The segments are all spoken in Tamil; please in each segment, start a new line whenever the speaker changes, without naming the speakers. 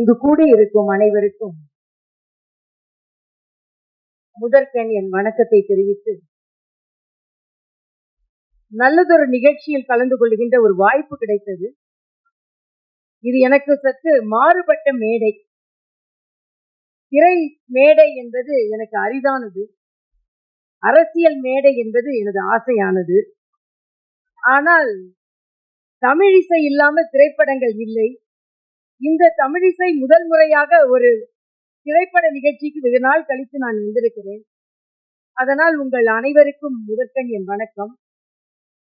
இங்கு கூட இருக்கும் அனைவருக்கும். முதற்கண் என் வணக்கத்தை தெரிவித்து நல்லதொரு நிகழ்ச்சியில் கலந்து கொள்கின்ற ஒரு வாய்ப்பு கிடைத்தது. இது எனக்கு சற்று மாறுபட்ட மேடை. திரை மேடை என்பது எனக்கு அரிதானது. அரசியல் மேடை என்பது எனது ஆசையானது. ஆனால் தமிழிசை இல்லாம திரைப்படங்கள் இல்லை. இந்த தமிழிசை முதல் முறையாக ஒரு திரைப்பட நிகழ்ச்சிக்கு வெகு நாள் கழித்து நான் வந்திருக்கிறேன். அதனால் உங்கள் அனைவருக்கும் முதற்கண் என் வணக்கம்.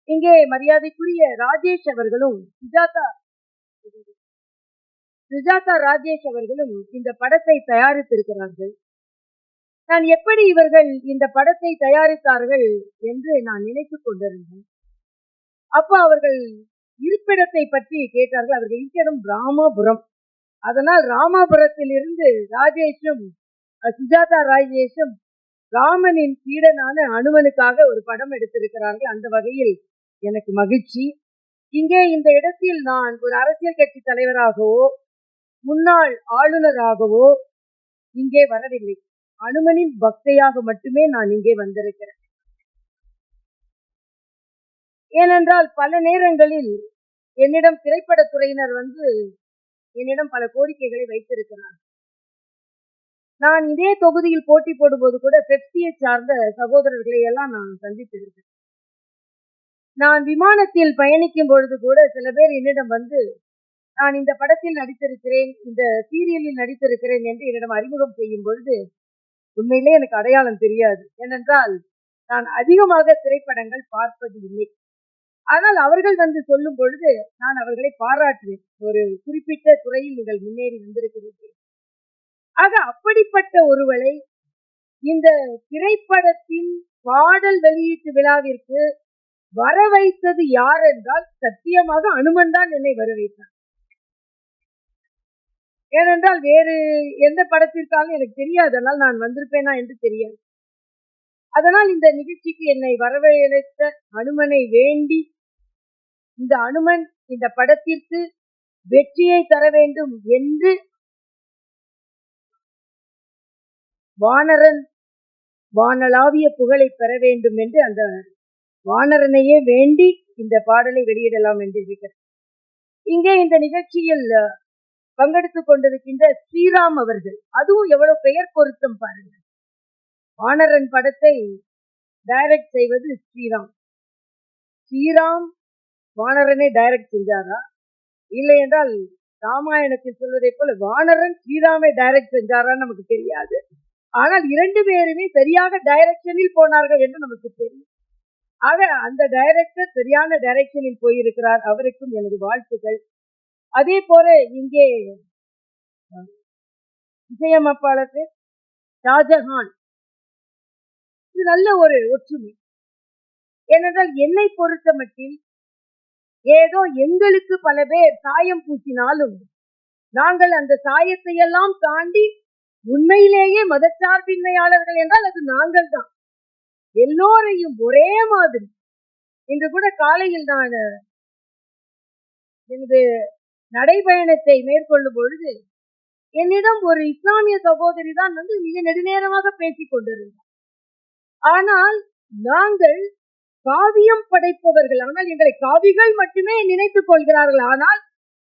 இங்கே மரியாதைக்குரிய ராஜேஷ் அவர்களும் சுஜாதா சுஜாதா ராஜேஷ் அவர்களும் இந்த படத்தை தயாரித்திருக்கிறார்கள். நான் எப்படி இவர்கள் இந்த படத்தை தயாரித்தார்கள் என்று நான் நினைத்துக் கொண்டிருந்தேன். அப்போ அவர்கள் இருப்பிடத்தை பற்றி கேட்டார்கள். அவர்கள் இருக்கிற ராமாபுரம். அதனால் ராமாபுரத்தில் இருந்து ராஜேஷும் சுஜாதா ராஜேஷும் ராமனின் பீடனான அனுமனுக்காக ஒரு படம் எடுத்திருக்கிறார்கள். அந்த வகையில் எனக்கு மகிழ்ச்சி. இங்கே இந்த இடத்தில் நான் ஒரு அரசியல் கட்சி தலைவராகவோ முன்னாள் ஆளுநராகவோ இங்கே வரவில்லை. அனுமனின் பக்தையாக மட்டுமே நான் இங்கே வந்திருக்கிறேன். ஏனென்றால் பல நேரங்களில் என்னிடம் திரைப்பட துறையினர் வந்து என்னிடம் பல கோரிக்கைகளை வைத்திருக்கிறார் நான் இதே தொகுதியில் போட்டி போடும்போது கூட பெப்சியை சார்ந்த சகோதரர்களை எல்லாம் நான் சந்தித்திருக்கேன். நான் விமானத்தில் பயணிக்கும் பொழுது கூட சில பேர் என்னிடம் வந்து நான் இந்த படத்தில் நடித்திருக்கிறேன் இந்த சீரியலில் நடித்திருக்கிறேன் என்று என்னிடம் அறிமுகம் செய்யும் பொழுது உண்மையிலே எனக்கு அடையாளம் தெரியாது. ஏனென்றால் நான் அதிகமாக திரைப்படங்கள் பார்ப்பது இல்லை. ஆனால் அவர்கள் வந்து சொல்லும் பொழுது நான் அவர்களை பாராட்டுவேன். ஒரு குறிப்பிட்ட துறையில் நீங்கள் முன்னேறி வந்திருக்கிறீர்கள். ஆக அப்படிப்பட்ட ஒருவரை இந்த திரைப்படத்தின் பாடல் வெளியீட்டு விழாவிற்கு வர வைத்தது யார் என்றால் சத்தியமாக அனுமன் தான் என்னை வர வைத்தார். ஏனென்றால் வேறு எந்த படத்திற்காலும் எனக்கு தெரியாது. அதனால் நான் வந்திருப்பேனா என்று தெரியாது. அதனால் இந்த நிகழ்ச்சிக்கு என்னை வரவழைத்த அனுமனை வேண்டி இந்த அனுமன் இந்த படத்திற்கு வெற்றியை தர வேண்டும் என்று வானரன் வானளாவிய புகழை பெற வேண்டும் என்று அந்த வானரனையே வேண்டி இந்த பாடலை வெளியிடலாம் என்று இருக்கிறேன் இங்கே இந்த நிகழ்ச்சியில் பங்கெடுத்துக் கொண்டிருக்கின்ற ஸ்ரீராம் அவர்கள். அதுவும் எவ்வளவு பெயர் பொருத்தம் பாருங்க வானரன் படத்தை டைரக்ட் செய்வது ஸ்ரீராம். ஸ்ரீராம் வானரனை டைரக்ட் செஞ்சாரா? இல்லை என்றால் ராமாயணத்தில் சொல்வதை போல வானரன் ஸ்ரீராமை டைரக்ட் செஞ்சாரான்னு நமக்கு தெரியாது. ஆனால் இரண்டு பேருமே சரியாக டைரக்ஷனில் போனார்கள் என்று நமக்கு தெரியும். ஆக அந்த டைரக்டர் சரியான டைரக்ஷனில் போயிருக்கிறார் அவருக்கும் எனது வாழ்த்துக்கள். அதே போல இங்கே இசையமைப்பாளர் ஷாஜஹான். இது நல்ல ஒரு ஒற்றுமை. ஏனென்றால் என்னை பொறுத்த மட்டில் ஏதோ எங்களுக்கு பல பேர் சாயம் பூசினாலும் நாங்கள் அந்த சாயத்தை எல்லாம் தாண்டி உண்மையிலேயே மதச்சார்பின்மையாளர்கள் என்றால் அது நாங்கள் தான். எல்லோரையும் ஒரே மாதிரி. இன்று கூட காலையில் நான் எனது நடைபயணத்தை மேற்கொள்ளும் பொழுது என்னிடம் ஒரு இஸ்லாமிய சகோதரி தான் வந்து மிக நெடுநேரமாக பேசிக் கொண்டிருந்தார். ஆனால் நாங்கள் காவியம் படைப்பவர்கள். ஆனால் எங்களை காவிகள் மட்டுமே நினைத்துக் கொள்கிறார்கள். ஆனால்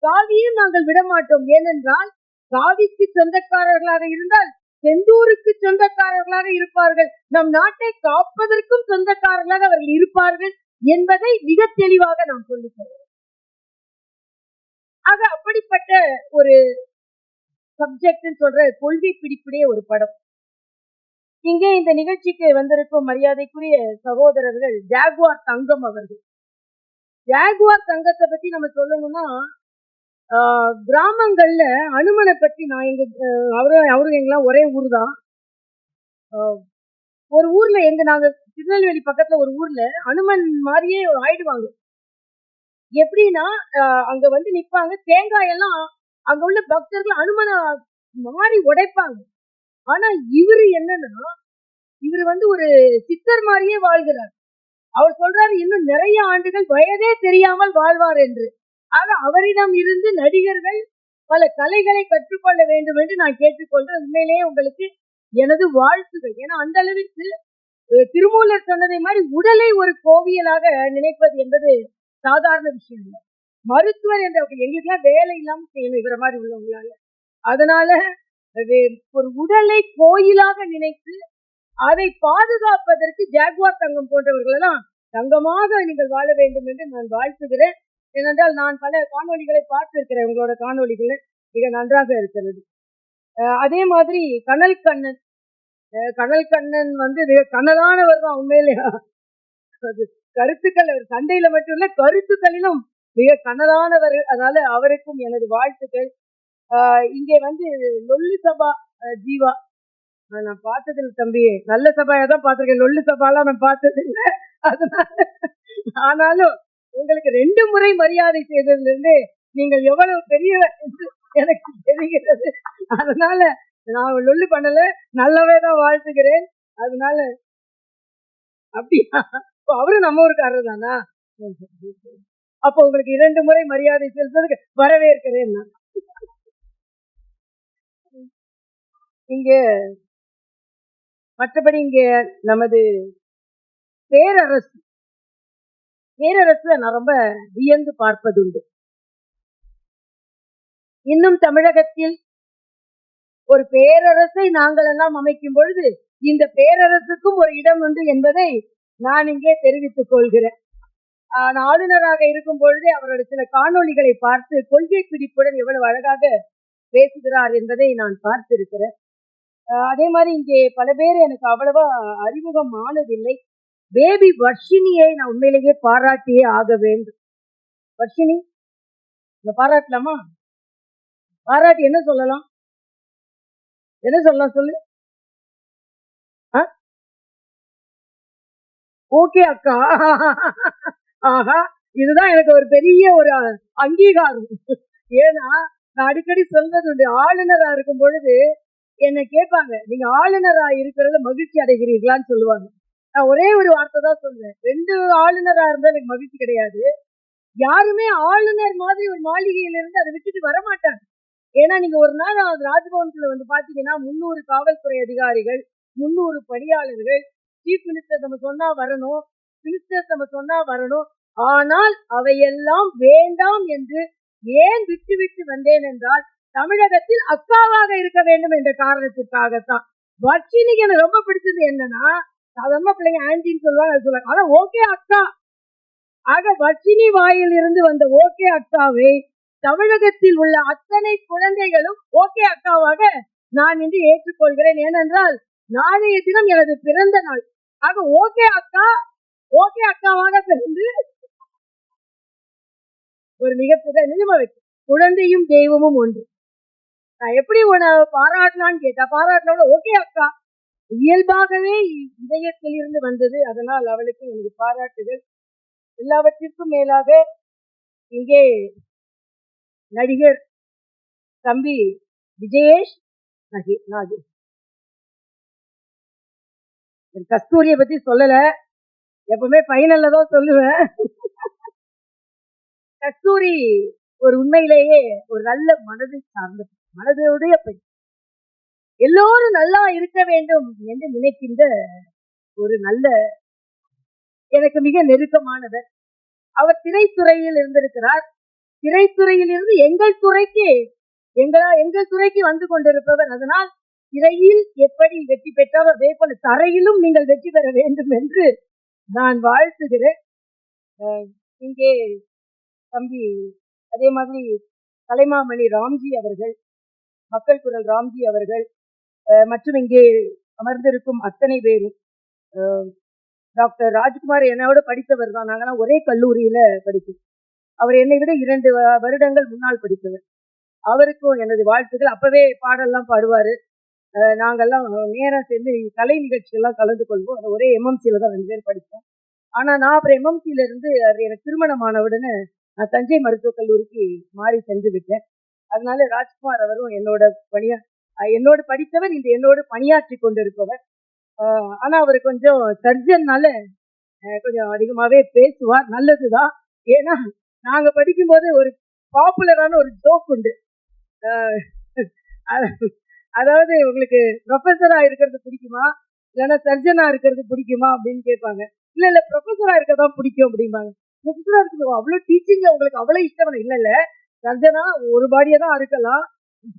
காவியம் நாங்கள் விடமாட்டோம். ஏனென்றால் காவிக்கு சொந்தக்காரர்களாக இருந்தால் செந்தூருக்கு சொந்தக்காரர்களாக இருப்பார்கள். நம் நாட்டை காப்பதற்கும் சொந்தக்காரர்களாக அவர்கள் இருப்பார்கள் என்பதை மிக தெளிவாக நாம் சொல்லிக் ஆக அப்படிப்பட்ட ஒரு சப்ஜெக்ட் சொல்ற கொள்கை பிடிப்புடைய ஒரு படம். இங்கே இந்த நிகழ்ச்சிக்கு வந்திருக்கும் மரியாதைக்குரிய சகோதரர்கள் ஜாகுவார் தங்கம் அவர்கள். ஜாகுவார் தங்கத்தை பத்தி நம்ம சொல்லணும்னா ஆஹ், கிராமங்கள்ல அனுமனை பத்தி நான் எங்க ஆஹ், அவரும் அவரும் எங்கெல்லாம் ஒரே ஊர் தான் ஒரு ஊர்ல எங்க நாங்க திருநெல்வேலி பக்கத்துல ஒரு ஊர்ல அனுமன் மாதிரியே ஆயிடுவாங்க. எப்படின்னா அங்க வந்து நிப்பாங்க. தேங்காய் எல்லாம் அங்க உள்ள பக்தர்கள் அனுமனை மாறி உடைப்பாங்க. ஆனா இவரு என்னன்னா இவர் வந்து ஒரு சித்தர் மாதிரியே வாழ்கிறார். அவர் சொல்றாரு இன்னும் நிறைய ஆண்டுகள் வயதே தெரியாமல் வாழ்வார் என்று. ஆக அவரிடம் இருந்து நடிகர்கள் பல கலைகளை கற்றுக்கொள்ள வேண்டும் என்று நான் கேட்டுக்கொள்றேன். உண்மையிலேயே உங்களுக்கு எனது வாழ்த்துகள். ஏன்னா அந்த அளவிற்கு திருமூலர் சொன்னதை மாதிரி உடலை ஒரு கோவியலாக நினைப்பது என்பது சாதாரண விஷயம் இல்லை. மருத்துவர் என்ற எங்களுக்கெல்லாம் வேலை இல்லாம செய்யணும் இவர மாதிரி உள்ளவங்களால. அதனால ஒரு உடலை கோயிலாக நினைத்து அதை பாதுகாப்பதற்கு ஜாக்வார் தங்கம் போன்றவர்கள் எல்லாம் தங்கமாக நீங்கள் வாழ வேண்டும் என்று நான் வாழ்த்துகிறேன். ஏனென்றால் நான் பல காணொலிகளை பார்த்திருக்கிறேன் உங்களோட காணொலிகளை மிக நன்றாக இருக்கிறது. அஹ் அதே மாதிரி கனல் கண்ணன். அஹ் கனல் கண்ணன் வந்து மிக தான் உண்மையிலே. அது கருத்துக்கள் அவர் சண்டையில மட்டும் இல்ல கருத்துக்களிலும் மிக கனலானவர் அதனால அவருக்கும் எனது வாழ்த்துக்கள். இங்கே வந்து லொல்லு சபா ஜீவா. ஆஹ் நான் பார்த்ததில்ல தம்பி. நல்ல சபாயா தான் பார்த்திருக்கேன். லொல்லு சபாலாம் நான் பார்த்தது இல்லை அதனால ஆனாலும் உங்களுக்கு ரெண்டு முறை மரியாதை செய்ததிலிருந்து நீங்கள் எவ்வளவு பெரிய என்று எனக்கு தெரிகிறது. அதனால நான் லொல்லு பண்ணல. நல்லவே தான் வாழ்த்துக்கிறேன் அதனால அப்படியா? இப்போ அவரும் நம்ம ஊருக்காரர் தானா? அப்போ உங்களுக்கு இரண்டு முறை மரியாதை செலுத்துறதுக்கு வரவேற்கிறேன் நான். இங்கு மற்றபடி இங்க நமது பேரரசு. பேரரசுல நான் ரொம்ப வியந்து பார்ப்பதுண்டு. இன்னும் தமிழகத்தில் ஒரு பேரரசை நாங்கள் எல்லாம் அமைக்கும் பொழுது இந்த பேரரசுக்கும் ஒரு இடம் உண்டு என்பதை நான் இங்கே தெரிவித்துக் கொள்கிறேன். ஆஹ் நான் ஆளுநராக இருக்கும் பொழுதே அவரோட சில காணொளிகளை பார்த்து கொள்கை பிடிப்புடன் எவ்வளவு அழகாக பேசுகிறார் என்பதை நான் பார்த்திருக்கிறேன். அதே மாதிரி இங்கே பல பேர் எனக்கு அவ்வளவா அறிமுகம் ஆனதில்லை. பேபி வர்ஷினியை நான் உண்மையிலேயே பாராட்டியே ஆக வேண்டும். வர்ஷினி இந்த பாராட்டலாமா? பாராட்டி என்ன சொல்லலாம்? என்ன சொல்லலாம் சொல்லு? ஓகே அக்கா. ஆஹா இதுதான் எனக்கு ஒரு பெரிய ஒரு அங்கீகாரம். ஏன்னா நான் அடிக்கடி சொல்றது உண்டு ஆளுநரா இருக்கும் பொழுது என்னை கேட்பாங்க நீங்க ஆளுநரா இருக்கிறத மகிழ்ச்சி அடைகிறீர்களான்னு சொல்லுவாங்க. நான் ஒரே ஒரு வார்த்தை தான் சொல்றேன். ரெண்டு ஆளுநரா இருந்தா எனக்கு மகிழ்ச்சி கிடையாது. யாருமே ஆளுநர் மாதிரி ஒரு மாளிகையில இருந்து அதை விட்டுட்டு வர மாட்டாங்க ஏன்னா நீங்க ஒரு நாள் ராஜ்பவன்குள்ள வந்து பாத்தீங்கன்னா முன்னூறு காவல்துறை அதிகாரிகள் முன்னூறு பணியாளர்கள் சீஃப் மினிஸ்டர் நம்ம சொன்னா வரணும் மினிஸ்டர் நம்ம சொன்னா வரணும். ஆனால் அவையெல்லாம் வேண்டாம் என்று ஏன் விட்டு விட்டு வந்தேன் என்றால் தமிழகத்தில் அக்காவாக இருக்க வேண்டும் என்ற காரணத்திற்காகத்தான். வர்ஷினிக்கு எனக்கு ரொம்ப பிடிச்சது என்னன்னா சாதாரண பிள்ளைங்க ஆன்டின்னு சொல்லுவாங்க அது சொல்லுவாங்க. ஆனா ஓகே அக்கா. ஆக வர்ஷினி வாயில் இருந்து வந்த ஓகே அக்காவை தமிழகத்தில் உள்ள அத்தனை குழந்தைகளும் ஓகே அக்காவாக நான் இன்று ஏற்றுக்கொள்கிறேன். ஏனென்றால் நாளைய தினம் எனது பிறந்த நாள். ஆக ஓகே அக்கா ஓகே அக்காவாக பிறந்து ஒரு மிகப்பெரிய நிலைமை வைக்கும். குழந்தையும் தெய்வமும் ஒன்று. நான் எப்படி உன பாராட்டலான்னு கேட்டா பாராட்டினோட ஓகே அக்கா. இயல்பாகவே இதயத்தில் இருந்து வந்தது அதனால் அவளுக்கு எனக்கு பாராட்டுகள் எல்லாவற்றிற்கும் மேலாக இங்கே நடிகர் தம்பி விஜயேஷ் நகி நாகி. கஸ்தூரிய பத்தி சொல்லல. எப்பவுமே ஃபைனல்ல தான் சொல்லுவேன். கஸ்தூரி ஒரு உண்மையிலேயே ஒரு நல்ல மனதை சார்ந்த மனதுடைய பெண் எல்லோரும் நல்லா இருக்க வேண்டும் என்று நினைக்கின்ற ஒரு நல்ல எனக்கு மிக நெருக்கமானவர். அவர் திரைத்துறையில் இருந்திருக்கிறார். திரைத்துறையில் இருந்து எங்கள் துறைக்கு எங்களா எங்கள் துறைக்கு வந்து கொண்டிருப்பவர். அதனால் திரையில் எப்படி வெற்றி பெற்றால் அதே போல தரையிலும் நீங்கள் வெற்றி பெற வேண்டும் என்று நான் வாழ்த்துகிறேன். அஹ் இங்கே தம்பி அதே மாதிரி கலைமாமணி ராம்ஜி அவர்கள் மக்கள் குரல் ராம்ஜி அவர்கள் மற்றும் இங்கே அமர்ந்திருக்கும் அத்தனை பேரும் டாக்டர் ராஜ்குமார் என்னோட படித்தவர் தான். நாங்கெல்லாம் ஒரே கல்லூரியில படித்தோம். அவர் என்னை விட இரண்டு வருடங்கள் முன்னால் படித்தவர். அவருக்கும் எனது வாழ்த்துக்கள். அப்பவே பாடல்லாம் பாடுவாரு. நாங்கெல்லாம் நேரம் சேர்ந்து கலை நிகழ்ச்சியெல்லாம் கலந்து கொள்வோம். அது ஒரே எம்எம்சியில தான் ரெண்டு பேர் படித்தோம். ஆனா நான் அப்புறம் எம்எம்சியில இருந்து அது எனக்கு திருமணமான உடனே நான் தஞ்சை மருத்துவக் கல்லூரிக்கு மாறி சென்று விட்டேன். அதனால ராஜ்குமார் அவரும் என்னோட பணியா என்னோட படித்தவர் இந்த என்னோட பணியாற்றி கொண்டிருப்பவர். ஆனால் ஆனா அவர் கொஞ்சம் சர்ஜன்னால கொஞ்சம் அதிகமாவே பேசுவார். நல்லதுதான். ஏன்னா நாங்க படிக்கும்போது ஒரு பாப்புலரான ஒரு ஜோக் உண்டு. அதாவது உங்களுக்கு ப்ரொஃபஸரா இருக்கிறது பிடிக்குமா? இல்லைன்னா சர்ஜனா இருக்கிறது பிடிக்குமா? அப்படின்னு கேட்பாங்க. இல்ல இல்ல ப்ரொஃபஸரா தான் பிடிக்கும் அப்படிம்பாங்க. ப்ரொஃபஸரா இருக்கிறது அவ்வளவு டீச்சிங் உங்களுக்கு அவ்வளவு இஷ்டம் இல்ல இல்ல. சர்ஜனா ஒரு பாடியா தான் இருக்கலாம்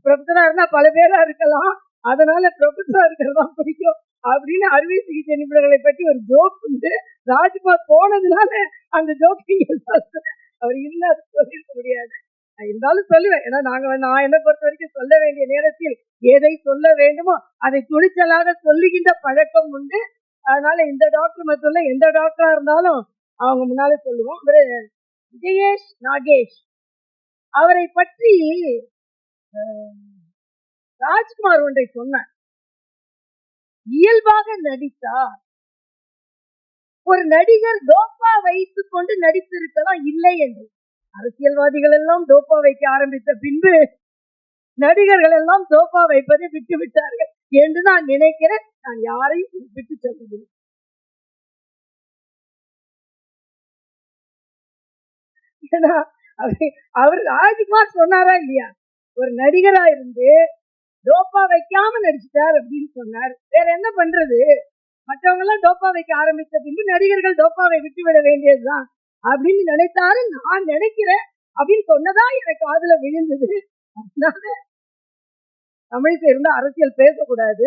ப்ரொஃபஸரா இருந்தா பல பேரா இருக்கலாம். அதனால ப்ரொஃபஸரா இருக்கிறதா பிடிக்கும். அப்படின்னு அறுவை சிகிச்சை நிபுணர்களை பற்றி ஒரு ஜோக் உண்டு. ராஜ்பாத் போனதுனால அந்த ஜோக் அவர் இல்ல அது சொல்லிருக்க முடியாது. இருந்தாலும் சொல்லுவேன். ஏன்னா நாங்க நான் என்ன பொறுத்த வரைக்கும் சொல்ல வேண்டிய நேரத்தில் எதை சொல்ல வேண்டுமோ அதை துணிச்சலாக சொல்லுகின்ற பழக்கம் உண்டு. அதனால இந்த டாக்டர் மட்டும் இல்ல எந்த டாக்டரா இருந்தாலும் அவங்க முன்னால சொல்லுவோம். விஜயேஷ் நாகேஷ். அவரை பற்றி ராஜ்குமார் ஒன்றை சொன்னார். இயல்பாக நடித்தார். ஒரு நடிகர் டோப்பா வைத்துக் கொண்டு நடித்திருக்கலாம் இல்லை என்று. அரசியல்வாதிகள் எல்லாம் டோப்பா வைக்க ஆரம்பித்த பின்பு நடிகர்கள் எல்லாம் டோப்பா வைப்பதை விட்டு விட்டார்கள். என்று நான் நினைக்கிறேன். நான் யாரையும் குறிப்பிட்டு சொல்லவில்லை. ஏன்னா அவர் ராஜ்குமார் சொன்னாரா இல்லையா? ஒரு நடிகரா இருந்து டோப்பா வைக்காம நடிச்சிட்டார் அப்படின்னு சொன்னார். வேற என்ன பண்றது? மற்றவங்க எல்லாம் டோப்பா வைக்க ஆரம்பித்த பின்பு நடிகர்கள் டோப்பாவை விட்டுவிட வேண்டியதுதான் அப்படின்னு நினைத்தாரு. நான் நினைக்கிறேன் அப்படின்னு சொன்னதா எனக்கு காதுல விழுந்தது. அதனால தமிழுக்கு இருந்த அரசியல் பேசக்கூடாது.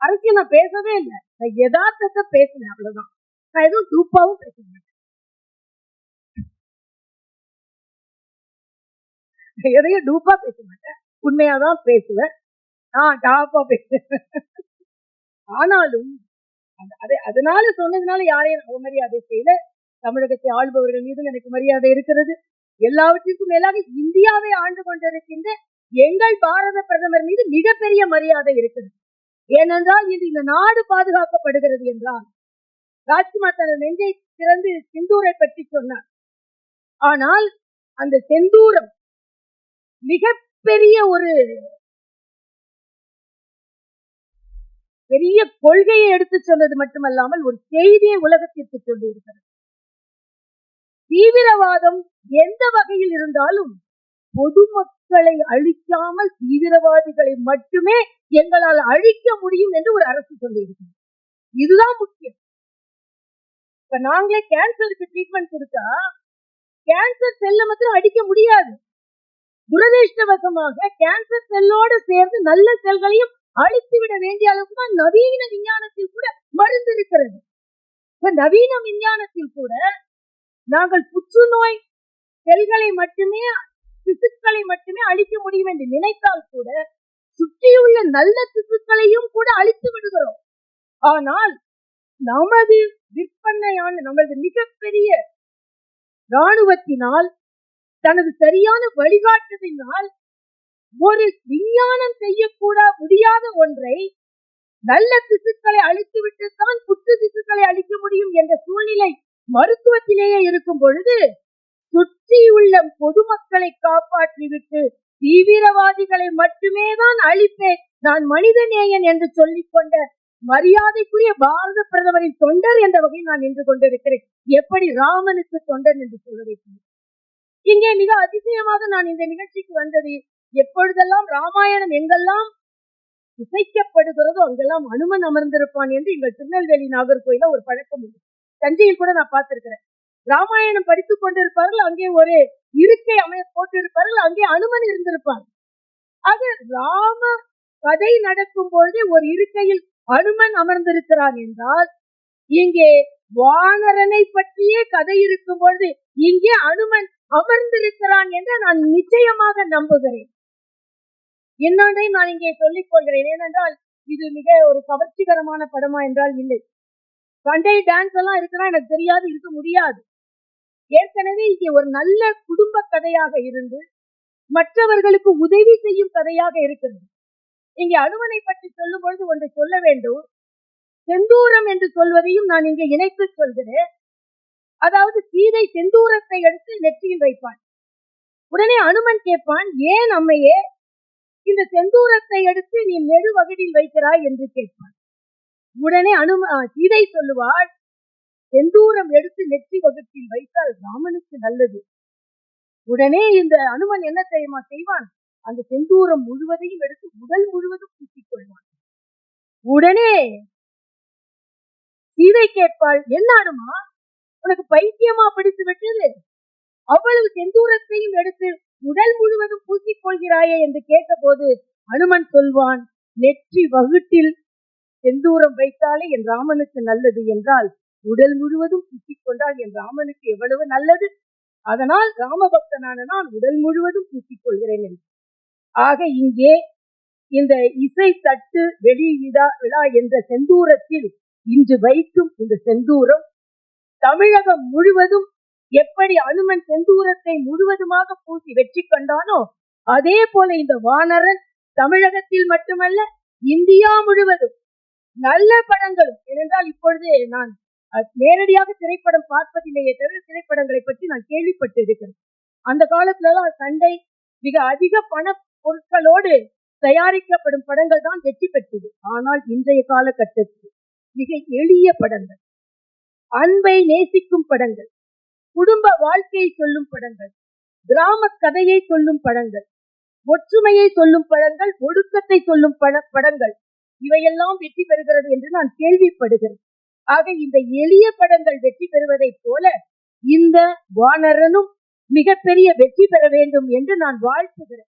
அரசியல் நான் பேசவே இல்லை. நான் யதார்த்தத்தை பேசினேன் அவ்வளவுதான். நான் எதுவும் டூப்பாவும் பேச எதையும் டூப்பா பேச மாட்டேன். உண்மையாதான் பேசுவேன். நான் டாப்பா பேசுவேன். ஆனாலும் அதை அதனால சொன்னதுனால யாரையும் அவமரியாதை செய்யல. தமிழகத்தை ஆள்பவர்கள் மீதும் எனக்கு மரியாதை இருக்கிறது. எல்லாவற்றிற்கும் மேலாக இந்தியாவை ஆண்டு கொண்டிருக்கின்ற எங்கள் பாரத பிரதமர் மீது மிகப்பெரிய மரியாதை இருக்கிறது. ஏனென்றால் இது இந்த நாடு பாதுகாக்கப்படுகிறது என்றால் ராஜ்குமார் தனது நெஞ்சை திறந்து செந்தூரை பற்றி சொன்னார். ஆனால் அந்த செந்தூரம் மிகப்பெரிய ஒரு பெரிய கொள்கையை எடுத்து சொன்னது மட்டுமல்லாமல் ஒரு செய்தியை உலகத்திற்கு சொல்லி இருக்கிறது தீவிரவாதம் எந்த வகையில் இருந்தாலும் பொதுமக்களை அழிக்காமல் தீவிரவாதிகளை மட்டுமே எங்களால் அழிக்க முடியும் என்று ஒரு அரசு சொல்லியிருக்கிறது. இதுதான் முக்கியம். இப்ப நாங்களே கேன்சருக்கு ட்ரீட்மெண்ட் கொடுத்தா கேன்சர் செல்ல மட்டும் அடிக்க முடியாது. துரதிருஷ்டவசமாக கேன்சர் செல்லோடு சேர்ந்து நல்ல செல்களையும் அழித்து விட வேண்டிய அளவுக்கு தான் நவீன விஞ்ஞானத்தில் கூட மருந்து இருக்கிறது நவீன விஞ்ஞானத்தில் கூட நாங்கள் புற்றுநோய் செல்களை மட்டுமே திசுக்களை மட்டுமே அழிக்க முடியும் என்று நினைத்தால் கூட சுற்றியுள்ள நல்ல திசுக்களையும் கூட அழித்து விடுகிறோம். ஆனால் நமது விற்பனையான நமது மிகப்பெரிய ராணுவத்தினால் தனது சரியான வழிகாட்டுதலினால் ஒரு விஞ்ஞானம் செய்யக்கூட முடியாத ஒன்றை நல்ல திசுக்களை அழித்துவிட்டு தான் புற்று திசுக்களை அழிக்க முடியும் என்ற சூழ்நிலை மருத்துவத்திலேயே இருக்கும் பொழுது சுற்றியுள்ள பொதுமக்களை காப்பாற்றிவிட்டு தீவிரவாதிகளை மட்டுமே தான் அழிப்பேன். நான் மனிதநேயன் என்று சொல்லிக்கொண்ட மரியாதைக்குரிய பாரத பிரதமரின் தொண்டர் என்ற வகையில் நான் நின்று கொண்டிருக்கிறேன். எப்படி ராமனுக்கு தொண்டர் என்று சொல்ல வைக்கிறேன் இங்கே மிக அதிசயமாக நான் இந்த நிகழ்ச்சிக்கு வந்தது. எப்பொழுதெல்லாம் ராமாயணம் எங்கெல்லாம் இசைக்கப்படுகிறதோ அங்கெல்லாம் அனுமன் அமர்ந்திருப்பான் என்று எங்கள் திருநெல்வேலி நாகர்கோயில ஒரு பழக்கம் உண்டு. தஞ்சையில் கூட நான் பார்த்திருக்கிறேன். ராமாயணம் படித்துக் கொண்டிருப்பார்கள் அங்கே ஒரு இருக்கை அமைய போட்டிருப்பார்கள் அங்கே அனுமன் இருந்திருப்பார். அது ராம கதை நடக்கும் பொழுதே ஒரு இருக்கையில் அனுமன் அமர்ந்திருக்கிறான் என்றால் இங்கே வானரனை பற்றியே கதை இருக்கும் பொழுது இங்கே அனுமன் அமர்ந்திருக்கிறான் என்று நான் நிச்சயமாக நம்புகிறேன். என்னதை நான் இங்கே சொல்லிக் கொள்கிறேன். ஏனென்றால் இது மிக ஒரு கவர்ச்சிகரமான படமா என்றால் இல்லை. சண்டே டான்ஸ் எல்லாம் இருக்கிறா எனக்கு தெரியாது இருக்க முடியாது. ஏற்கனவே இங்கே ஒரு நல்ல குடும்ப கதையாக இருந்து மற்றவர்களுக்கு உதவி செய்யும் கதையாக இருக்கிறது. இங்கே அனுமனை பற்றி சொல்லும் பொழுது ஒன்றை சொல்ல வேண்டும். செந்தூரம் என்று சொல்வதையும் நான் இங்கே இணைத்து சொல்கிறேன். அதாவது சீதை செந்தூரத்தை எடுத்து நெற்றியில் வைப்பான். உடனே அனுமன் கேட்பான் ஏன் அம்மையே இந்த செந்தூரத்தை எடுத்து நீ நெடு வகடில் வைக்கிறாய்? என்று கேட்பான். உடனே அனும சீதை சொல்லுவாள் செந்தூரம் எடுத்து நெற்றி வகுப்பில் வைத்தால் ராமனுக்கு நல்லது. உடனே இந்த அனுமன் என்ன தெரியுமா செய்வான்? அந்த செந்தூரம் முழுவதையும் எடுத்து உடல் முழுவதும் பூசிக் கொள்வான். உடனே சீதை கேட்பாள் என்னாடுமா? உனக்கு பைத்தியமா பிடித்து விட்டது? அவ்வளவு செந்தூரத்தையும் எடுத்து உடல் முழுவதும் பூசிக் கொள்கிறாயே என்று கேட்டபோது அனுமன் சொல்வான் நெற்றி வகுட்டில் செந்தூரம் வைத்தாலே என் ராமனுக்கு நல்லது என்றால் உடல் முழுவதும் பூசிக் கொண்டால் என் ராமனுக்கு எவ்வளவு நல்லது? அதனால் ராமபக்தனான நான் உடல் முழுவதும் பூசிக் கொள்கிறேன் ஆக இங்கே இந்த இசை தட்டு வெளியிடா விழா என்ற செந்தூரத்தில் இன்று வைக்கும் இந்த செந்தூரம் தமிழகம் முழுவதும் எப்படி அனுமன் செந்தூரத்தை முழுவதுமாக பூசி வெற்றி கண்டானோ அதே போல இந்த வானரன் தமிழகத்தில் மட்டுமல்ல இந்தியா முழுவதும் நல்ல படங்களும் ஏனென்றால் இப்பொழுது நான் நேரடியாக திரைப்படம் பார்ப்பதில்லையே தவிர திரைப்படங்களை பற்றி நான் கேள்விப்பட்டு இருக்கிறேன் அந்த காலத்துல சண்டை மிக அதிக பண பொருட்களோடு தயாரிக்கப்படும் படங்கள் தான் வெற்றி பெற்றது. ஆனால் இன்றைய காலகட்டத்தில் மிக எளிய படங்கள். அன்பை நேசிக்கும் படங்கள் குடும்ப வாழ்க்கையை சொல்லும் படங்கள் கிராம கதையை சொல்லும் படங்கள் ஒற்றுமையை சொல்லும் படங்கள் ஒடுக்கத்தை சொல்லும் படங்கள் இவையெல்லாம் வெற்றி பெறுகிறது என்று நான் கேள்விப்படுகிறேன். ஆக இந்த எளிய படங்கள் வெற்றி பெறுவதைப் போல இந்த வானரனும் மிகப்பெரிய வெற்றி பெற வேண்டும் என்று நான் வாழ்த்துகிறேன்.